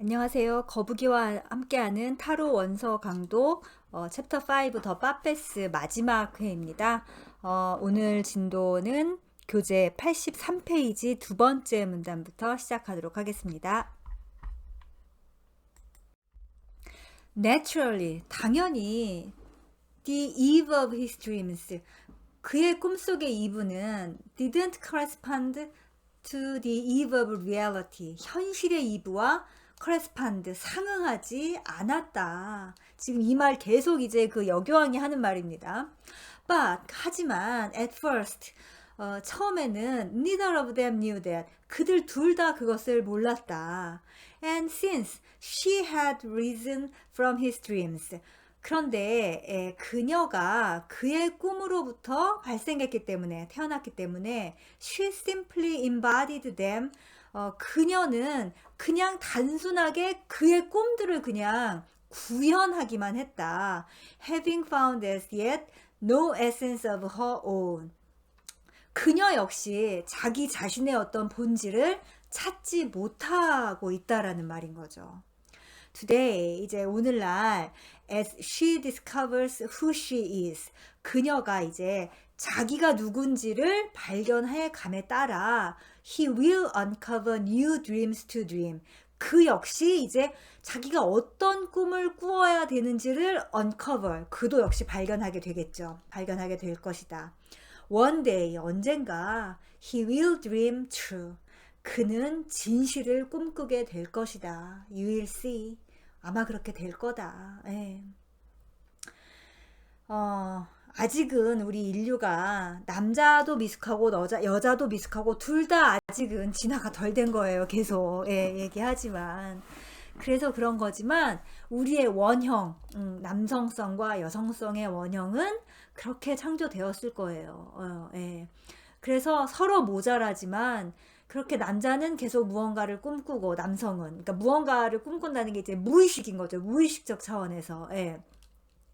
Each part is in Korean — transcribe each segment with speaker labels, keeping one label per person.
Speaker 1: 안녕하세요. 거북이와 함께하는 타로 원서 강도 어, 챕터 5 더 빠페스 마지막 회입니다. 어, 오늘 진도는 교재 83페이지 두 번째 문단부터 시작하도록 하겠습니다. Naturally, 당연히 The eve of his dreams 그의 꿈속의 이브는 didn't correspond to the eve of reality 현실의 이브와 correspond 상응하지 않았다. 지금 이 말 계속 이제 그 여교왕이 하는 말입니다. But 하지만 at first 어, 처음에는 neither of them knew that 그들 둘 다 그것을 몰랐다. And since she had risen from his dreams 그런데 에, 그녀가 그의 꿈으로부터 발생했기 때문에 태어났기 때문에 she simply embodied them 어, 그녀는 그냥 단순하게 그의 꿈들을 그냥 구현하기만 했다. Having found as yet no essence of her own. 그녀 역시 자기 자신의 어떤 본질을 찾지 못하고 있다라는 말인 거죠. Today, 이제 오늘날, as she discovers who she is, 그녀가 이제 자기가 누군지를 발견해 감에 따라 he will uncover new dreams to dream. 그 역시 이제 자기가 어떤 꿈을 꾸어야 되는지를 uncover, 그도 역시 발견하게 되겠죠. 발견하게 될 것이다. One day, 언젠가 he will dream true. 그는 진실을 꿈꾸게 될 것이다. You will see. 아마 그렇게 될 거다. 예. 어, 아직은 우리 인류가 남자도 미숙하고 여자, 여자도 미숙하고 둘 다 아직은 진화가 덜 된 거예요. 계속 예, 얘기하지만. 그래서 그런 거지만 우리의 원형, 음, 남성성과 여성성의 원형은 그렇게 창조되었을 거예요. 어, 예. 그래서 서로 모자라지만 그렇게 남자는 계속 무언가를 꿈꾸고 남성은 그러니까 무언가를 꿈꾼다는 게 이제 무의식인 거죠. 무의식적 차원에서. 예.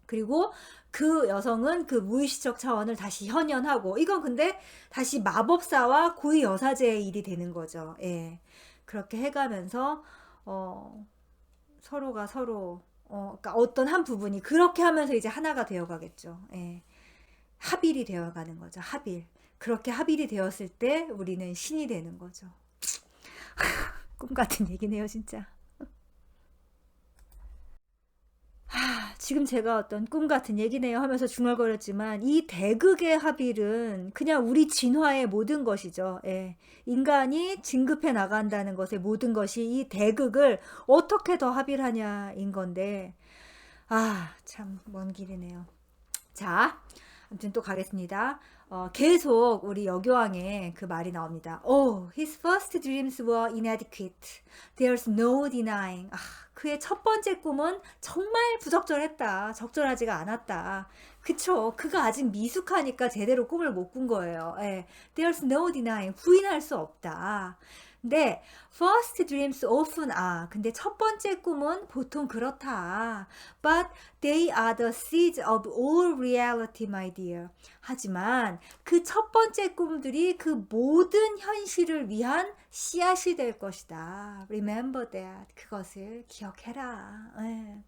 Speaker 1: 그리고 그 여성은 그 무의식적 차원을 다시 현현하고 이건 근데 다시 마법사와 고위 여사제의 일이 되는 거죠. 예. 그렇게 해가면서 어, 서로가 서로 어, 그러니까 어떤 한 부분이 그렇게 하면서 이제 하나가 되어가겠죠. 예. 합일이 되어가는 거죠. 합일. 그렇게 합일이 되었을 때 우리는 신이 되는 거죠. 꿈 같은 얘기네요, 진짜. 하, 지금 제가 어떤 꿈 같은 얘기네요 하면서 중얼거렸지만 이 대극의 합일은 그냥 우리 진화의 모든 것이죠. 예. 인간이 진급해 나간다는 것의 모든 것이 이 대극을 어떻게 더 합일하냐인 건데 아, 참 먼 길이네요. 자, 아무튼 또 가겠습니다. 어, 계속 우리 여교왕의 그 말이 나옵니다. Oh, his first dreams were inadequate. There's no denying. 아, 그의 첫 번째 꿈은 정말 부적절했다. 적절하지가 않았다. 그쵸. 그가 아직 미숙하니까 제대로 꿈을 못 꾼 거예요. 예. There's no denying. 부인할 수 없다. 근데 first dreams often are. 근데 첫 번째 꿈은 보통 그렇다. But they are the seeds of all reality, my dear. 하지만 그 첫 번째 꿈들이 그 모든 현실을 위한 씨앗이 될 것이다. Remember that. 그것을 기억해라. 네.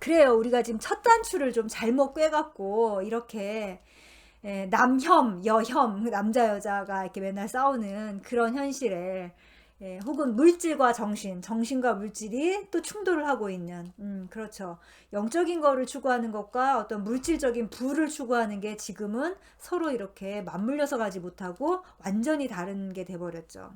Speaker 1: 그래요. 우리가 지금 첫 단추를 좀 잘못 꿰갖고 이렇게 예, 남혐, 여혐, 남자 여자가 이렇게 맨날 싸우는 그런 현실에 예, 혹은 물질과 정신, 정신과 물질이 또 충돌을 하고 있는, 음, 그렇죠. 영적인 거를 추구하는 것과 어떤 물질적인 부를 추구하는 게 지금은 서로 이렇게 맞물려서 가지 못하고 완전히 다른 게 돼버렸죠.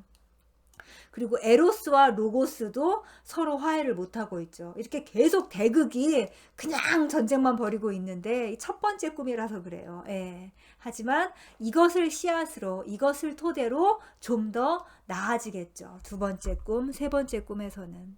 Speaker 1: 그리고 에로스와 로고스도 서로 화해를 못하고 있죠. 이렇게 계속 대극이 그냥 전쟁만 벌이고 있는데 첫 번째 꿈이라서 그래요. 예. 하지만 이것을 씨앗으로 이것을 토대로 좀 더 나아지겠죠. 두 번째 꿈, 세 번째 꿈에서는.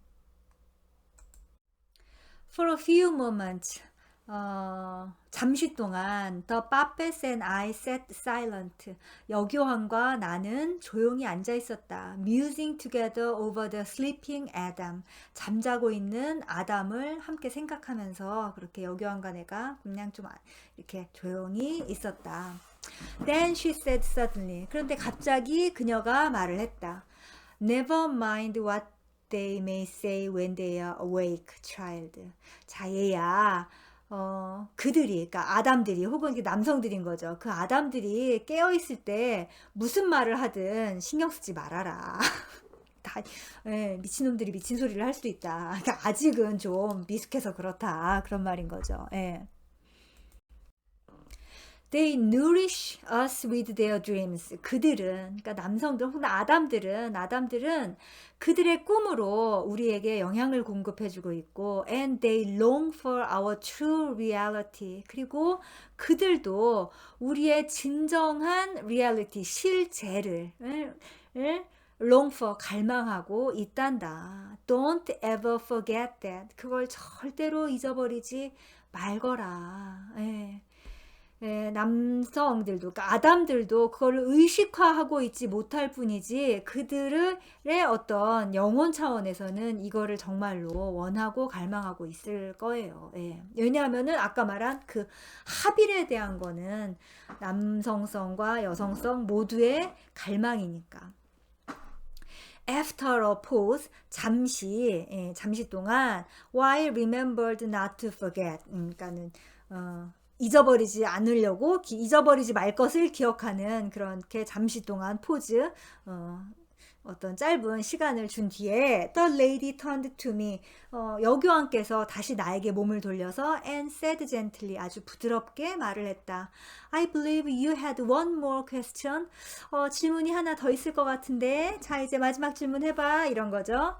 Speaker 1: For a few moments, 어, 잠시 동안 The Puppets and I sat silent. 여교황과 나는 조용히 앉아 있었다. Musing together over the sleeping Adam. 잠자고 있는 아담을 함께 생각하면서 그렇게 여교황과 내가 그냥 좀 이렇게 조용히 있었다. Then she said suddenly. 그런데 갑자기 그녀가 말을 했다. Never mind what they may say when they are awake, child. 자, 얘야. 어, 그들이, 그러니까 아담들이, 혹은 남성들인 거죠. 그 아담들이 깨어있을 때 무슨 말을 하든 신경 쓰지 말아라. 다, 예, 미친놈들이 미친 소리를 할 수도 있다. 그러니까 아직은 좀 미숙해서 그렇다. 그런 말인 거죠. 예. They nourish us with their dreams. 그들은, 그러니까 남성들 혹은 아담들은, 아담들은 그들의 꿈으로 우리에게 영향을 공급해주고 있고, and they long for our true reality. 그리고 그들도 우리의 진정한 reality, 실제를, 을 long for 갈망하고 있단다. Don't ever forget that. 그걸 절대로 잊어버리지 말거라. 예. 예, 남성들도, 그러니까 아담들도 그거를 의식화하고 있지 못할 뿐이지 그들의 어떤 영혼 차원에서는 이거를 정말로 원하고 갈망하고 있을 거예요. 예. 왜냐하면은 아까 말한 그 합일에 대한 거는 남성성과 여성성 모두의 갈망이니까. After a pause, 잠시, 예, 잠시 동안, while remembered not to forget. 그러니까는, 어, 잊어버리지 않으려고 기, 잊어버리지 말 것을 기억하는 그렇게 잠시 동안 포즈 어, 어떤 짧은 시간을 준 뒤에 The lady turned to me 어, 여교왕께서 다시 나에게 몸을 돌려서 and said gently 아주 부드럽게 말을 했다. I believe you had one more question. 어, 질문이 하나 더 있을 것 같은데 자 이제 마지막 질문 해봐 이런 거죠.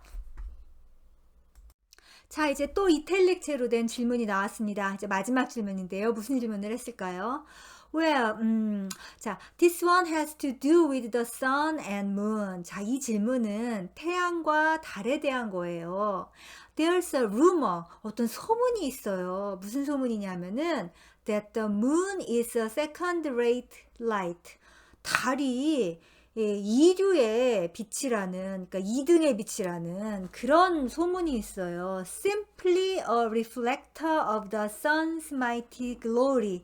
Speaker 1: 자, 이제 또 이탈릭체로 된 질문이 나왔습니다. 이제 마지막 질문인데요. 무슨 질문을 했을까요? Well, 음, 자, this one has to do with the sun and moon. 자, 이 질문은 태양과 달에 대한 거예요. There's a rumor. 어떤 소문이 있어요. 무슨 소문이냐면은 that the moon is a second rate light. 달이 예, 이류의 빛이라는, 그러니까 2등의 빛이라는 그런 소문이 있어요. Simply a reflector of the sun's mighty glory.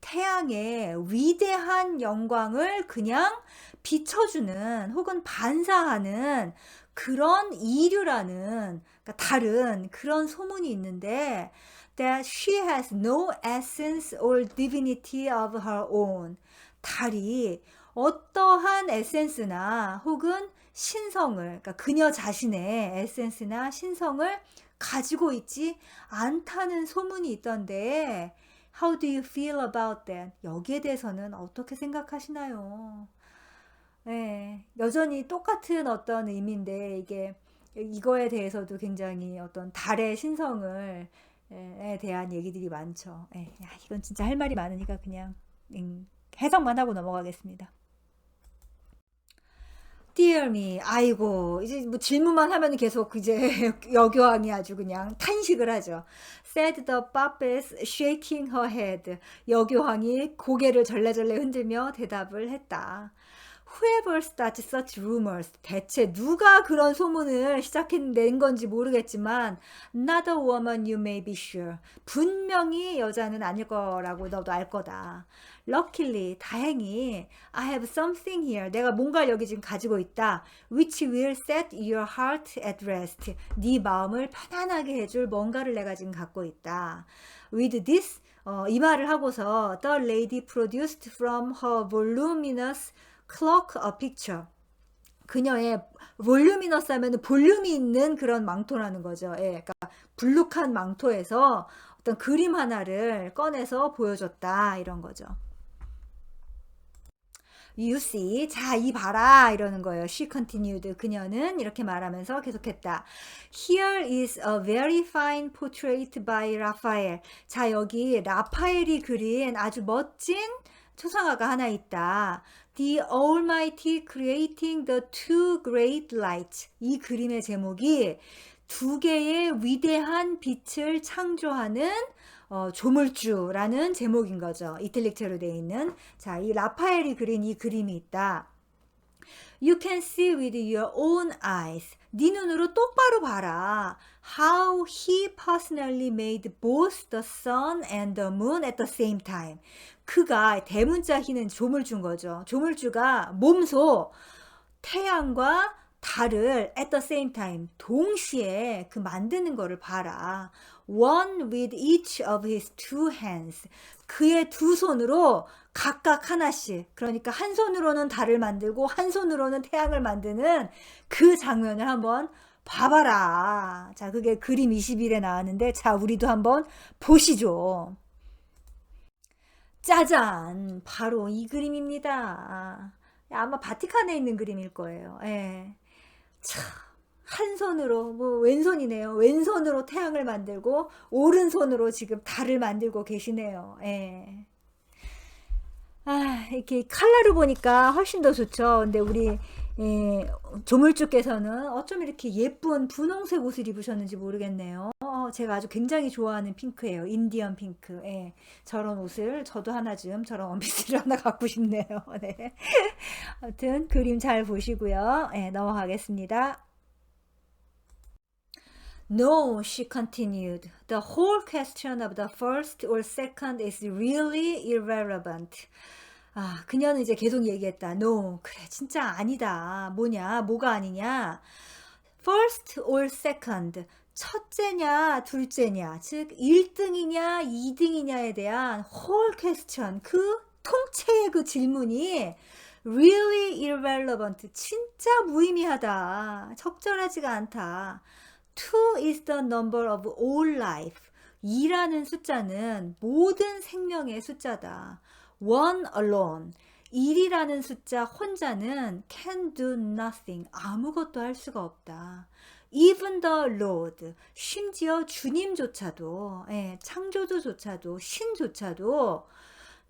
Speaker 1: 태양의 위대한 영광을 그냥 비춰주는 혹은 반사하는 그런 이류라는 그러니까 다른 그런 소문이 있는데 that she has no essence or divinity of her own. 달이 어떠한 에센스나 혹은 신성을, 그러니까 그녀 자신의 에센스나 신성을 가지고 있지 않다는 소문이 있던데, How do you feel about that? 여기에 대해서는 어떻게 생각하시나요? 네, 여전히 똑같은 어떤 의미인데, 이게, 이거에 대해서도 굉장히 어떤 달의 신성을, 에 대한 얘기들이 많죠. 예, 야, 이건 진짜 할 말이 많으니까 그냥 음, 해석만 하고 넘어가겠습니다. Dear me, 아이고, 이제 뭐 질문만 하면 계속 이제 여교왕이 아주 그냥 탄식을 하죠. Said the puppet shaking her head. 여교왕이 고개를 절레절레 흔들며 대답을 했다. Whoever starts such rumors. 대체 누가 그런 소문을 시작해낸 건지 모르겠지만, not a woman you may be sure. 분명히 여자는 아닐 거라고 너도 알 거다. Luckily, 다행히, I have something here. 내가 뭔가를 여기 지금 가지고 있다. Which will set your heart at rest. 네 마음을 편안하게 해줄 뭔가를 내가 지금 갖고 있다. With this, 어, 이 말을 하고서 The lady produced from her voluminous clock a picture. 그녀의 볼루미너스 하면 볼륨이 있는 그런 망토라는 거죠. 예, 그러니까 불룩한 망토에서 어떤 그림 하나를 꺼내서 보여줬다 이런 거죠. You see, 자, 이 봐라 이러는 거예요. She continued. 그녀는 이렇게 말하면서 계속했다. Here is a very fine portrait by Raphael. 자, 여기 라파엘이 그린 아주 멋진 초상화가 하나 있다. The Almighty Creating the Two Great Lights. 이 그림의 제목이 두 개의 위대한 빛을 창조하는 어, 조물주라는 제목인 거죠. 이탈릭체로 되어 있는. 자, 이 라파엘이 그린 이 그림이 있다. You can see with your own eyes. 네 눈으로 똑바로 봐라. How he personally made both the sun and the moon at the same time. 그가 대문자 희는 조물주인 거죠. 조물주가 몸소 태양과 달을 at the same time 동시에 그 만드는 거를 봐라. One with each of his two hands. 그의 두 손으로 각각 하나씩. 그러니까 한 손으로는 달을 만들고 한 손으로는 태양을 만드는 그 장면을 한번 봐봐라. 자, 그게 그림 21에 나왔는데, 자, 우리도 한번 보시죠. 짜잔! 바로 이 그림입니다. 아마 바티칸에 있는 그림일 거예요. 예. 참, 한 손으로, 뭐, 왼손이네요. 왼손으로 태양을 만들고, 오른손으로 지금 달을 만들고 계시네요. 예. 아, 이렇게 칼라로 보니까 훨씬 더 좋죠. 근데 우리 예, 조물주께서는 어쩜 이렇게 예쁜 분홍색 옷을 입으셨는지 모르겠네요. 어, 제가 아주 굉장히 좋아하는 핑크예요. 인디언 핑크. 예, 저런 옷을 저도 하나 좀 저런 원피스를 하나 갖고 싶네요. 네. 아무튼 그림 잘 보시고요. 예, 넘어가겠습니다. No, she continued. The whole question of the first or second is really irrelevant. 아, 그녀는 이제 계속 얘기했다. No, 그래, 진짜 아니다. 뭐냐, 뭐가 아니냐. First or second. 첫째냐, 둘째냐. 즉, 1등이냐, 2등이냐에 대한 whole question. 그 통째의 그 질문이 really irrelevant. 진짜 무의미하다. 적절하지가 않다. Two is the number of all life. 2라는 숫자는 모든 생명의 숫자다. One alone. 1이라는 숫자 혼자는 can do nothing. 아무것도 할 수가 없다. Even the Lord. 심지어 주님조차도, 예, 창조주조차도, 신조차도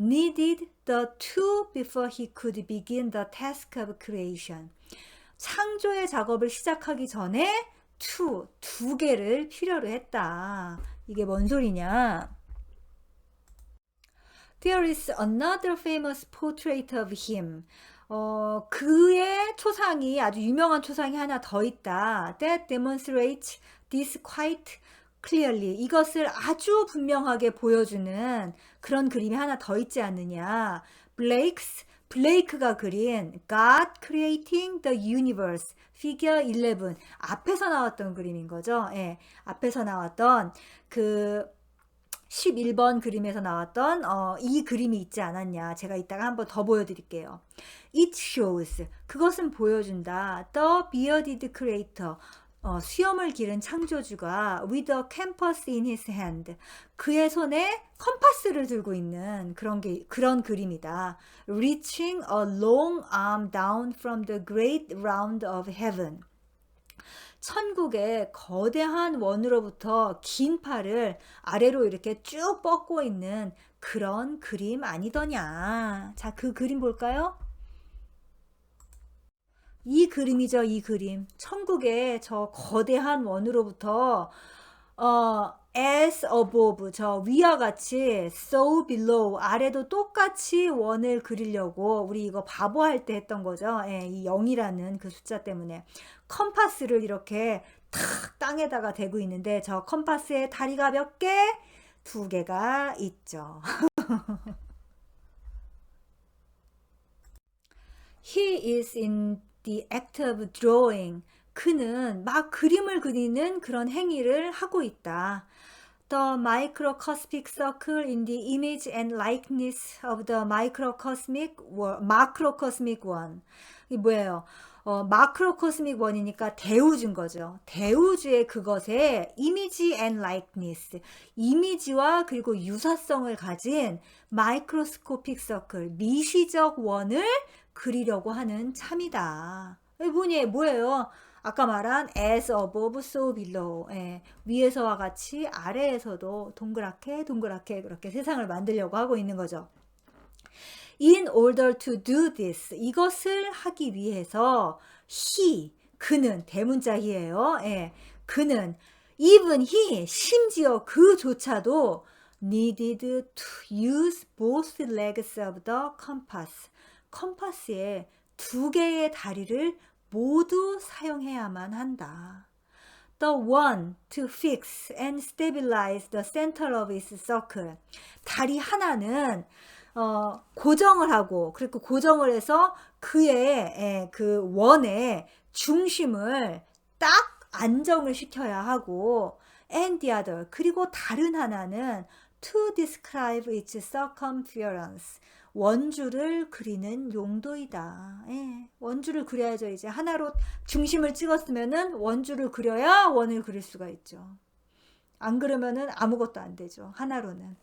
Speaker 1: needed the two before he could begin the task of creation. 창조의 작업을 시작하기 전에 two, 두 개를 필요로 했다. 이게 뭔 소리냐? There is another famous portrait of him. 어, 그의 초상이 아주 유명한 초상이 하나 더 있다. That demonstrates this quite clearly. 이것을 아주 분명하게 보여주는 그런 그림이 하나 더 있지 않느냐. Blake's 블레이크가 그린 God Creating the Universe 피겨 11 앞에서 나왔던 그림인 거죠. 예, 앞에서 나왔던 그 11번 그림에서 나왔던 어, 이 그림이 있지 않았냐. 제가 이따가 한번 더 보여드릴게요. It shows 그것은 보여준다. The bearded creator 어, 수염을 기른 창조주가 with a compass in his hand 그의 손에 컴파스를 들고 있는 그런 게 그런 그림이다. Reaching a long arm down from the great round of heaven. 천국의 거대한 원으로부터 긴 팔을 아래로 이렇게 쭉 뻗고 있는 그런 그림 아니더냐. 자, 그 그림 볼까요? 이 그림이죠, 이 그림. 천국의 저 거대한 원으로부터 어, as above 저 위와 같이 so below 아래도 똑같이 원을 그리려고 우리 이거 바보 할 때 했던 거죠. 예, 이 0이라는 그 숫자 때문에 컴파스를 이렇게 탁 땅에다가 대고 있는데 저 컴파스에 다리가 몇 개? 두 개가 있죠. He is in the act of drawing. 그는 막 그림을 그리는 그런 행위를 하고 있다. The microcosmic circle in the image and likeness of the microcosmic one, macrocosmic one. 이 뭐예요? 어, 마크로코스믹 원이니까 대우주인 거죠. 대우주의 그것에 이미지 앤 라이크니스, 이미지와 그리고 유사성을 가진 마이크로스코픽 서클, 미시적 원을 그리려고 하는 참이다. 뭐니 뭐예요? 아까 말한 as above so below 예, 위에서와 같이 아래에서도 동그랗게 동그랗게 그렇게 세상을 만들려고 하고 있는 거죠. In order to do this 이것을 하기 위해서 he 그는 대문자 he예요. 예, 그는 even he 심지어 그조차도 needed to use both legs of the compass 컴파스의 두 개의 다리를 모두 사용해야만 한다. The one to fix and stabilize the center of its circle. 다리 하나는 어, 고정을 하고 그리고 고정을 해서 그의 에, 그 원에 중심을 딱 안정을 시켜야 하고 and the other 그리고 다른 하나는 to describe its circumference 원주를 그리는 용도이다. 예, 원주를 그려야죠. 이제 하나로 중심을 찍었으면은 원주를 그려야 원을 그릴 수가 있죠. 안 그러면은 아무것도 안 되죠. 하나로는.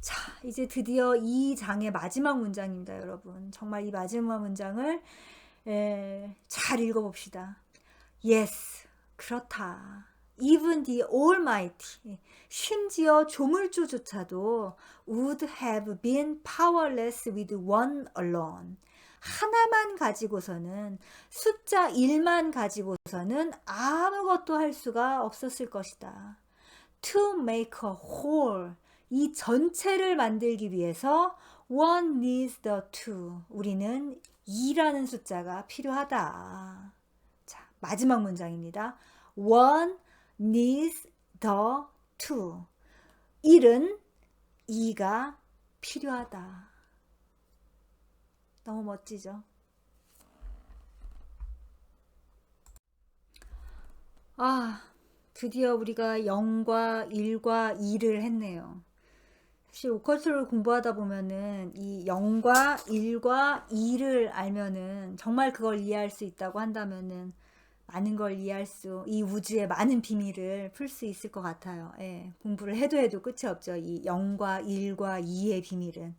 Speaker 1: 자, 이제 드디어 이 장의 마지막 문장입니다, 여러분. 정말 이 마지막 문장을 에, 잘 읽어봅시다. Yes, 그렇다. Even the Almighty, 심지어 조물주조차도 would have been powerless with one alone. 하나만 가지고서는 숫자 1만 가지고서는 아무것도 할 수가 없었을 것이다. To make a whole, 이 전체를 만들기 위해서 one needs the two. 우리는 2라는 숫자가 필요하다. 자, 마지막 문장입니다. one needs the two. 1은 2가 필요하다. 너무 멋지죠? 아, 드디어 우리가 0과 1과 2를 했네요. 사실 오컬트를 공부하다 보면은 이 0과 1과 2를 알면은 정말 그걸 이해할 수 있다고 한다면은 많은 걸 이해할 수, 이 우주의 많은 비밀을 풀 수 있을 것 같아요. 예, 공부를 해도 해도 끝이 없죠. 이 0과 1과 2의 비밀은.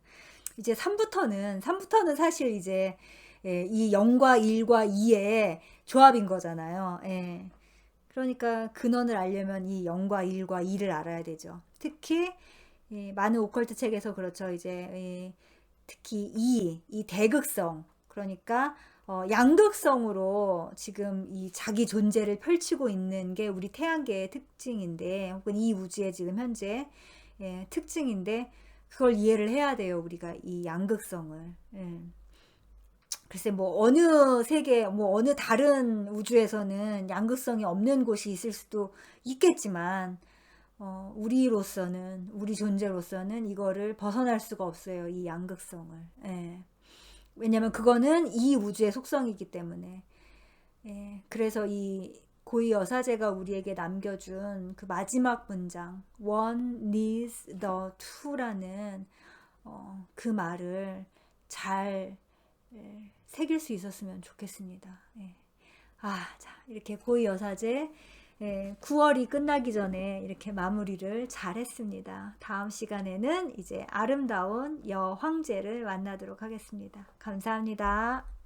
Speaker 1: 이제 3부터는, 3부터는 사실 이제 예, 이 0과 1과 2의 조합인 거잖아요. 예. 그러니까 근원을 알려면 이 0과 1과 2를 알아야 되죠. 특히 예, 많은 오컬트 책에서 그렇죠. 이제 예, 특히 이, 이 대극성, 그러니까 어, 양극성으로 지금 이 자기 존재를 펼치고 있는 게 우리 태양계의 특징인데, 혹은 이 우주의 지금 현재 예, 특징인데, 그걸 이해를 해야 돼요. 우리가 이 양극성을. 예. 글쎄 뭐 어느 세계 뭐 어느 다른 우주에서는 양극성이 없는 곳이 있을 수도 있겠지만 어, 우리로서는 우리 존재로서는 이거를 벗어날 수가 없어요. 이 양극성을. 예. 왜냐면 그거는 이 우주의 속성이기 때문에. 예. 그래서 이 고위 여사제가 우리에게 남겨준 그 마지막 문장 one needs the two라는 어, 그 말을 잘 예, 새길 수 있었으면 좋겠습니다. 예. 아, 자, 이렇게 고위 여사제 예, 9월이 끝나기 전에 이렇게 마무리를 잘 했습니다. 다음 시간에는 이제 아름다운 여황제를 만나도록 하겠습니다. 감사합니다.